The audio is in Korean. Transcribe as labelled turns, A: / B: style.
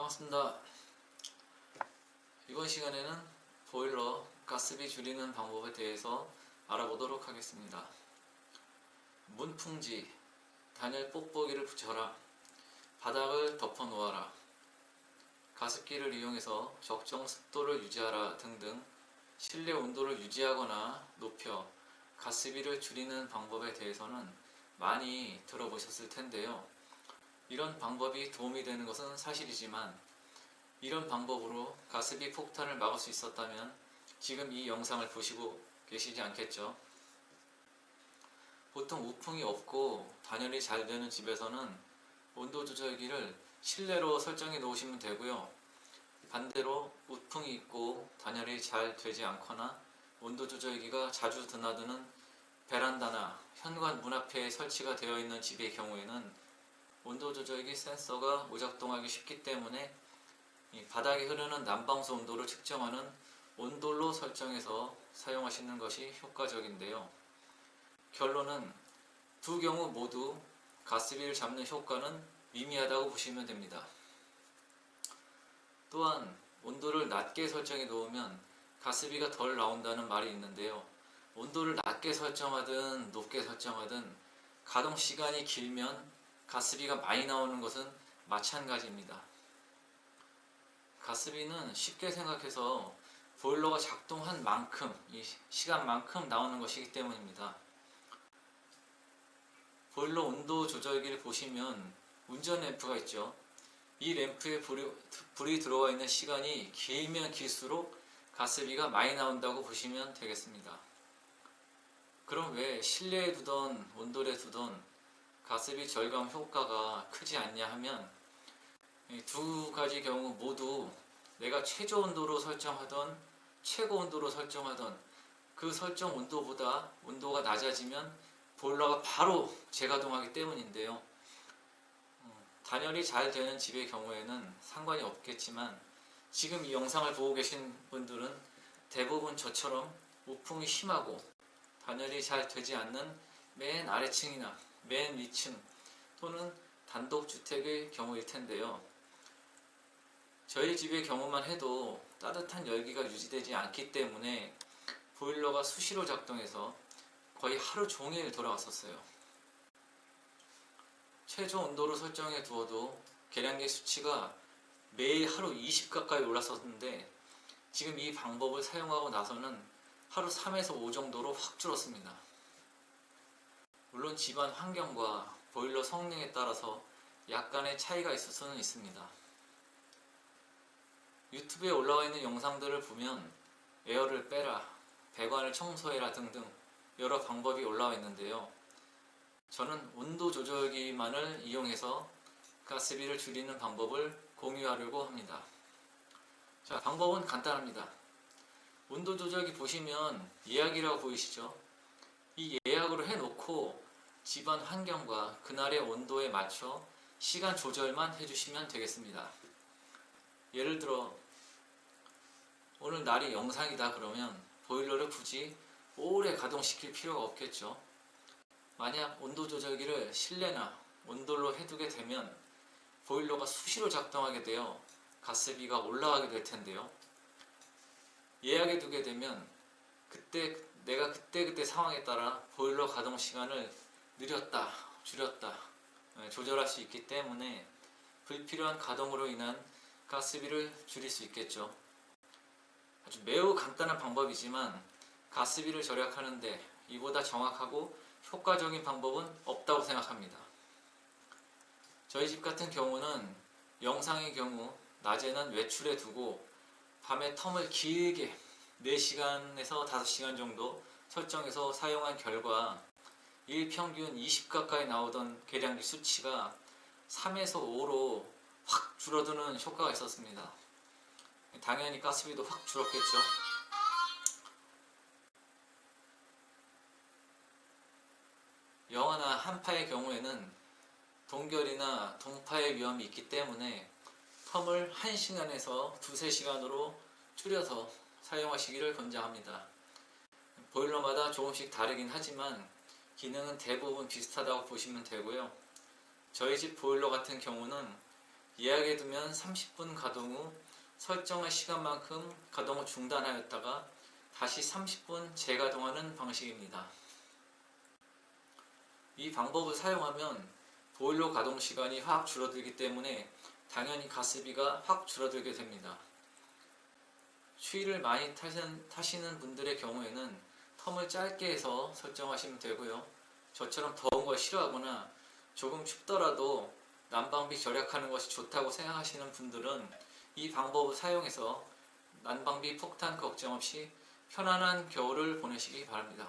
A: 반갑습니다. 이번 시간에는 보일러 가스비 줄이는 방법에 대해서 알아보도록 하겠습니다. 문풍지, 단열 뽁뽁이를 붙여라. 바닥을 덮어 놓아라. 가습기를 이용해서 적정 습도를 유지하라 등등 실내 온도를 유지하거나 높여 가스비를 줄이는 방법에 대해서는 많이 들어보셨을 텐데요. 이런 방법이 도움이 되는 것은 사실이지만 이런 방법으로 가스비 폭탄을 막을 수 있었다면 지금 이 영상을 보시고 계시지 않겠죠? 보통 우풍이 없고 단열이 잘 되는 집에서는 온도 조절기를 실내로 설정해 놓으시면 되고요. 반대로 우풍이 있고 단열이 잘 되지 않거나 온도 조절기가 자주 드나드는 베란다나 현관 문 앞에 설치가 되어 있는 집의 경우에는 온도 조절기 센서가 오작동하기 쉽기 때문에 이 바닥에 흐르는 난방수 온도를 측정하는 온돌로 설정해서 사용하시는 것이 효과적인데요. 결론은 두 경우 모두 가스비를 잡는 효과는 미미하다고 보시면 됩니다. 또한 온도를 낮게 설정해 놓으면 가스비가 덜 나온다는 말이 있는데요. 온도를 낮게 설정하든 높게 설정하든 가동 시간이 길면 가스비가 많이 나오는 것은 마찬가지입니다. 가스비는 쉽게 생각해서 보일러가 작동한 만큼, 이 시간만큼 나오는 것이기 때문입니다. 보일러 온도 조절기를 보시면 운전 램프가 있죠. 이 램프에 불이, 불이 들어와 있는 시간이 길면 길수록 가스비가 많이 나온다고 보시면 되겠습니다. 그럼 왜 실내에 두던 온돌에 두던 가스비 절감 효과가 크지 않냐 하면 이두 가지 경우 모두 내가 최저 온도로 설정하던 최고 온도로 설정하던 그 설정 온도보다 온도가 낮아지면 보일러가 바로 재가동하기 때문인데요. 음, 단열이 잘 되는 집의 경우에는 상관이 없겠지만 지금 이 영상을 보고 계신 분들은 대부분 저처럼 우풍이 심하고 단열이 잘 되지 않는 맨 아래층이나 맨 위층 또는 단독주택의 경우일 텐데요. 저희 집의 경우만 해도 따뜻한 열기가 유지되지 않기 때문에 보일러가 수시로 작동해서 거의 하루 종일 돌아왔었어요. 최저 온도로 설정해 두어도 계량기 수치가 매일 하루 20 가까이 올랐었는데 지금 이 방법을 사용하고 나서는 하루 3에서 5 정도로 확 줄었습니다. 물론 집안 환경과 보일러 성능에 따라서 약간의 차이가 있을 수는 있습니다. 유튜브에 올라와 있는 영상들을 보면 에어를 빼라, 배관을 청소해라 등등 여러 방법이 올라와 있는데요. 저는 온도 조절기만을 이용해서 가스비를 줄이는 방법을 공유하려고 합니다. 자, 방법은 간단합니다. 온도 조절기 보시면 예약이라고 보이시죠? 이 예약으로 해놓고 집안 환경과 그날의 온도에 맞춰 시간 조절만 해주시면 되겠습니다. 예를 들어 오늘 날이 영상이다 그러면 보일러를 굳이 오래 가동시킬 필요가 없겠죠. 만약 온도 조절기를 실내나 온돌로 해두게 되면 보일러가 수시로 작동하게 되어 가스비가 올라가게 될 텐데요. 예약해 두게 되면 그때 내가 그때 그때 상황에 따라 보일러 가동 시간을 느렸다 줄였다 예, 조절할 수 있기 때문에 불필요한 가동으로 인한 가스비를 줄일 수 있겠죠. 아주 매우 간단한 방법이지만 가스비를 절약하는데 이보다 정확하고 효과적인 방법은 없다고 생각합니다. 저희 집 같은 경우는 영상의 경우 낮에는 외출해 두고 밤에 텀을 길게 4시간에서 5시간 정도 설정해서 사용한 결과 일평균 20 가까이 나오던 계량기 수치가 3에서 5로 확 줄어드는 효과가 있었습니다. 당연히 가스비도 확 줄었겠죠. 영화나 한파의 경우에는 동결이나 동파의 위험이 있기 때문에 텀을 1시간에서 2, 3시간으로 줄여서 사용하시기를 권장합니다. 보일러마다 조금씩 다르긴 하지만 기능은 대부분 비슷하다고 보시면 되고요. 저희 집 보일러 같은 경우는 예약해두면 30분 가동 후 설정한 시간만큼 가동을 중단하였다가 다시 30분 재가동하는 방식입니다. 이 방법을 사용하면 보일러 가동 시간이 확 줄어들기 때문에 당연히 가스비가 확 줄어들게 됩니다. 추위를 많이 타시는, 타시는 분들의 경우에는 텀을 짧게 해서 설정하시면 되고요. 저처럼 더운 걸 싫어하거나 조금 춥더라도 난방비 절약하는 것이 좋다고 생각하시는 분들은 이 방법을 사용해서 난방비 폭탄 걱정 없이 편안한 겨울을 보내시기 바랍니다.